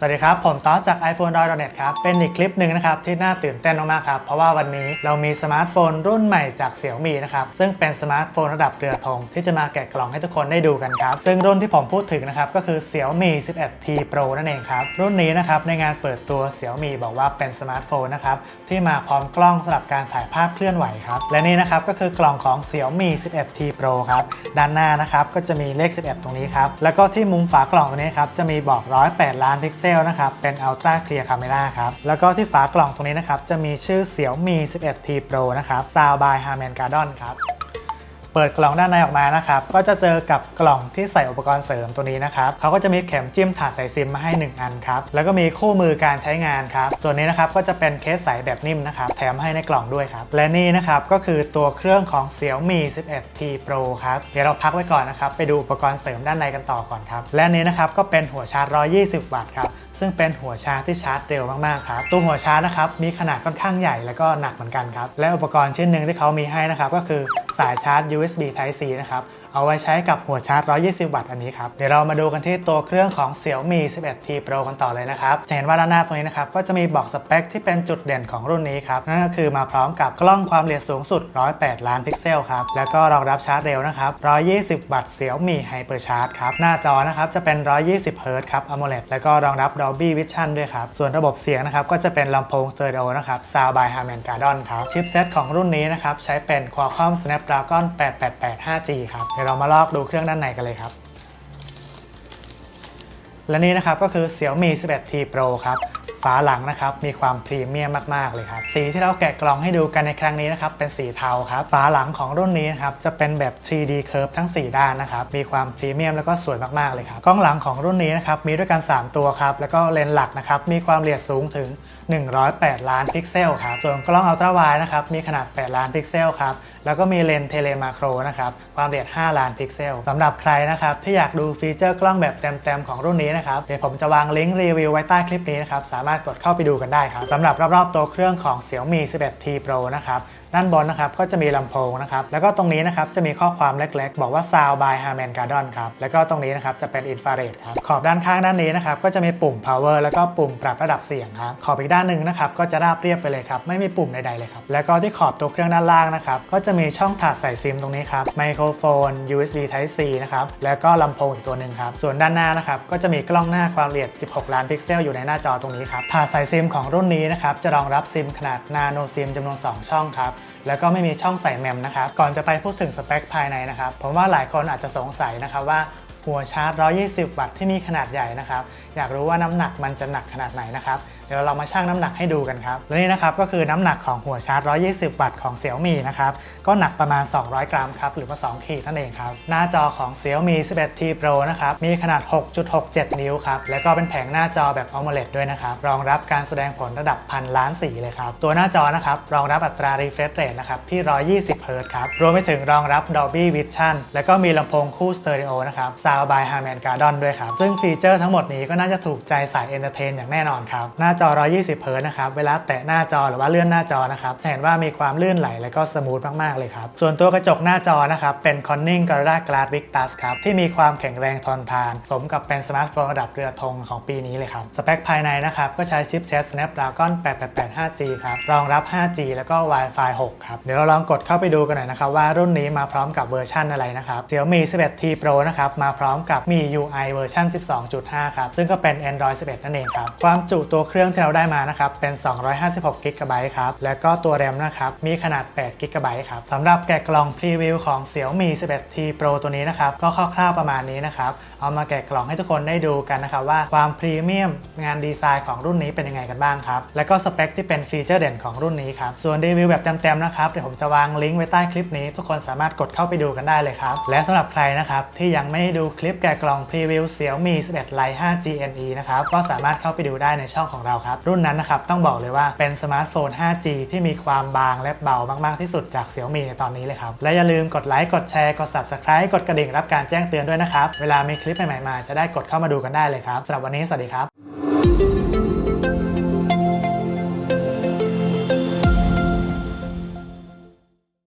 สวัสดีครับ ผมต๊อจาก iPhone d o n e t ครับ เป็นอีกคลิปหนึ่งนะครับที่น่าตื่นเต้นมากๆครับ เพราะว่าวันนี้เรามีสมาร์ทโฟนรุ่นใหม่จากเสี่ยวมีนะครับ ซึ่งเป็นสมาร์ทโฟนระดับเรือธงที่จะมาแกะกล่องให้ทุกคนได้ดูกันครับ ซึ่งรุ่นที่ผมพูดถึงนะครับ ก็คือเสี่ยวมี 11T Pro นั่นเองครับ รุ่นนี้นะครับในงานเปิดตัวเสี่ยวมีบอกว่าเป็นสมาร์ทโฟนนะครับที่มาพร้อมกล้องสำหรับการถ่ายภาพเคลื่อนไหวครับและนี่นะครับก็คือกล่องของเสี่ยวมี 11T Pro ครับด้านหน้านะครับก็จะมีเลข 11 ตรงนี้ครับแล้วก็ที่มุมฝากล่องตรงนี้ครับจะมีบอก 108 ล้านพิกเซลนะครับ เป็น Ultra Clear Camera ครับ แล้วก็ที่ฝากล่องตรงนี้นะครับ จะมีชื่อเสี่ยวมี 11T Pro นะครับ Sound by Harman Kardon ครับ เปิดกล่องด้านในออกมานะครับ ก็จะเจอกับกล่องที่ใส่อุปกรณ์เสริมตัวนี้นะครับเขาก็จะมีเข็มจิ้มถาดใส่ซิมมาให้ 1 อันครับ แล้วก็มีคู่มือการใช้งานครับ ส่วนนี้นะครับก็จะเป็นเคสใสแบบนิ่มนะครับ แถมให้ในกล่องด้วยครับ และนี่นะครับก็คือตัวเครื่องของ Xiaomi 11T Pro ครับ เดี๋ยวเราพักไว้ก่อนนะครับ ไปดูอุปกรณ์เสริมด้านในกันต่อก่อนครับ และนนี้นะครับก็เป็นหัวชาร์จ 120 วัตต์ครับซึ่งเป็นหัวชาร์จที่ชาร์จเร็วมากๆครับ ตัวหัวชาร์จนะครับมีขนาดค่อนข้างใหญ่แล้วก็หนักเหมือนกันครับ และอุปกรณ์ชิ้นหนึ่งที่เขามีให้นะครับก็คือ สายชาร์จ USB Type C นะครับ เอาไว้ใช้กับหัวชาร์จ 120 วัตต์อันนี้ครับ เดี๋ยวเรามาดูกันที่ตัวเครื่องของ Xiaomi 11T Pro กันต่อเลยนะครับ จะเห็นว่าด้านหน้าตรงนี้นะครับ ก็จะมีบอกสเปคที่เป็นจุดเด่นของรุ่นนี้ครับ นั่นก็คือมาพร้อมกับกล้องความละเอียดสูงสุด 108 ล้านพิกเซลครับ แล้วก็รองรับชาร์จเร็วนะครับ 120 วัตต์ Xiaomi Hyper Charge ครับ หน้าจอนะครับจะเป็น 120 Hz ครับ AMOLED แล้วก็รองรับ Dolby Vision ด้วยครับ ส่วนระบบเสียงนะครับก็จะเป็นลำโพงสเตอริโอนะครับ Sound by Harman Kardon ครับ ชิปเซตของรุ่นนี้นะครับใช้เป็น Qualcomm Snapdragon 888 5G ครับ เดี๋ยวเรามาลอกดูเครื่องด้านในกันเลยครับ และนี่นะครับก็คือ Xiaomi 11T Pro ครับฝาหลังนะครับมีความพรีเมียมมาก ๆ เลยครับ สีที่เราแกะกล่องให้ดูกันในครั้งนี้นะครับเป็นสีเทาครับฝาหลังของรุ่นนี้นะครับจะเป็นแบบ 3D curve ทั้ง 4 ด้านนะครับมีความพรีเมียมแล้วก็สวยมาก ๆ เลยครับกล้องหลังของรุ่นนี้นะครับมีด้วยกัน 3 ตัวครับแล้วก็เลนส์หลักนะครับมีความละเอียดสูงถึง 108 ล้านพิกเซลครับส่วนกล้องอัลตร้าไวนะครับมีขนาด 8 ล้านพิกเซลครับแล้วก็มีเลนส์เทเลมาโครนะครับความละเอียด 5 ล้านพิกเซลสำหรับใครนะครับที่อยากดูฟีเจอร์กล้องแบบเต็มๆของรุ่นนี้นะครับเดี๋ยวผมจะวางลิงก์รีวิวไว้ใต้คลิปนี้นะครับสามารถกดเข้าไปดูกันได้ครับสำหรับรอบๆตัวเครื่องของ Xiaomi 11T Pro นะครับ ด้านบนนะครับก็จะมีลำโพงนะครับแล้วก็ตรงนี้นะครับจะมีข้อความเล็กๆ บอกว่า Sound by Harman Kardon ครับแล้วก็ตรงนี้นะครับจะเป็นอินฟราเรดครับขอบด้านข้างด้านนี้นะครับก็จะมีปุ่ม power แล้วก็ปุ่มปรับระดับเสียงครับขอบอีกด้านหนึ่งนะครับก็จะราบเรียบไปเลยครับไม่มีปุ่มใดๆเลยครับแล้วก็ที่ขอบตัวเครื่องด้านล่างนะครับก็จะมีช่องถาดใส่ซิมตรงนี้ครับไมโครโฟน USB Type C นะครับแล้วก็ลำโพงอีกตัวหนึ่งครับส่วนด้านหน้านะครับก็จะมีกล้องหน้าความละเอียด 16 ล้านพิกเซลอยู่ในหน้าจอตรงนี้ครับถาดใส่ซิมของรุ่นนี้นะครับจะรองรับซิมขนาดนาโนซิมจำนวน 2 ช่องครับแล้วก็ไม่มีช่องใส่แมมนะครับ ก่อนจะไปพูดถึงสเปคภายในนะครับ ผมว่าหลายคนอาจจะสงสัยนะครับว่าหัวชาร์จ 120 วัตต์ที่มีขนาดใหญ่นะครับ อยากรู้ว่าน้ำหนักมันจะหนักขนาดไหนนะครับ เดี๋ยวเรามาชั่งน้ำหนักให้ดูกันครับและนี่นะครับก็คือน้ำหนักของหัวชาร์จ 120 วัตต์ของ Xiaomi นะครับก็หนักประมาณ 200 กรัมครับหรือว่า2ขีดนั่นเองครับหน้าจอของ Xiaomi 11T Pro นะครับมีขนาด 6.67 นิ้วครับแล้วก็เป็นแผงหน้าจอแบบ AMOLED ด้วยนะครับรองรับการแสดงผลระดับพันล้านสีเลยครับตัวหน้าจอนะครับรองรับอัตรา refresh rate นะครับที่ 120 Hz ครับรวมไปถึงรองรับ Dolby Vision แล้วก็มีลำโพงคู่สเตอริโอนะครับ Sound by Harman Kardon ด้วยครับซึ่งฟีเจอร์ทั้งหมดนี้ก็น่าจะถูกใจสายเอนเตอร์เทนอย่างแน่นอนครับหน้าจอ 120 Hz นะครับ เวลาแตะหน้าจอหรือว่าเลื่อนหน้าจอนะครับเห็นว่ามีความลื่นไหลและก็สมูทมาก ๆ เลยครับ ส่วนตัวกระจกหน้าจอนะครับ เป็น Corning Gorilla Glass Victus ครับ ที่มีความแข็งแรงทนทาน สมกับเป็นสมาร์ทโฟนระดับเรือธงของปีนี้เลยครับ สเปคภายในนะครับ ก็ใช้ชิปเซต Snapdragon 888 5G ครับ รองรับ 5G แล้วก็ Wi-Fi 6 ครับ เดี๋ยวเราลองกดเข้าไปดูกันหน่อยนะครับว่ารุ่นนี้มาพร้อมกับเวอร์ชันอะไรนะครับ Xiaomi 11T Pro นะครับมาพร้อมกับมี UI เวอร์ชัน12.5 ครับซึ่งก็เป็น Android 11 นั่นเองครับความจุตัวเครื่องที่เราได้มานะครับเป็น 256 g b ครับ แล้วก็ตัวแรมนะครับมีขนาด 8 g b ครับสำหรับแกะกล่องพรีวิวของ Xiaomi 11T Pro ตัวนี้นะครับก็คร่าวๆประมาณนี้นะครับเอามาแกะกล่องให้ทุกคนได้ดูกันนะครับว่าความพรีเมียมงานดีไซน์ของรุ่นนี้เป็นยังไงกันบ้างครับและก็สเปคที่เป็นฟีเจอร์เด่นของรุ่นนี้ครับส่วนรีวิวแบบเต็มๆนะครับเดี๋ยวผมจะวางลิงก์ไว้ใต้คลิปนี้ ทุกคนสามารถกดเข้าไปดูกันได้เลยครับและสำหรับใครนะครับที่ยังไม่ได้ดูคลิปแกะกล่องพรีวิว Xiaomi 11 Lite 5G NE นะครับก็สามารถเข้าไปดูได้ในช่องของเราครับ รุ่นนั้นนะครับต้องบอกเลยว่าเป็นสมาร์ทโฟน 5G ที่มีความบางและเบามาก ๆ ที่สุดจาก Xiaomi ในตอนนี้เลยครับ และอย่าลืมกดไลค์กดแชร์กด Subscribe กดกระดิ่งรับการแจ้งเตือนด้วยนะครับ เวลามีคลิปใหม่ๆมาจะได้กดเข้ามาดูกันได้เลยครับสำหรับวันนี้สวัสดีครับ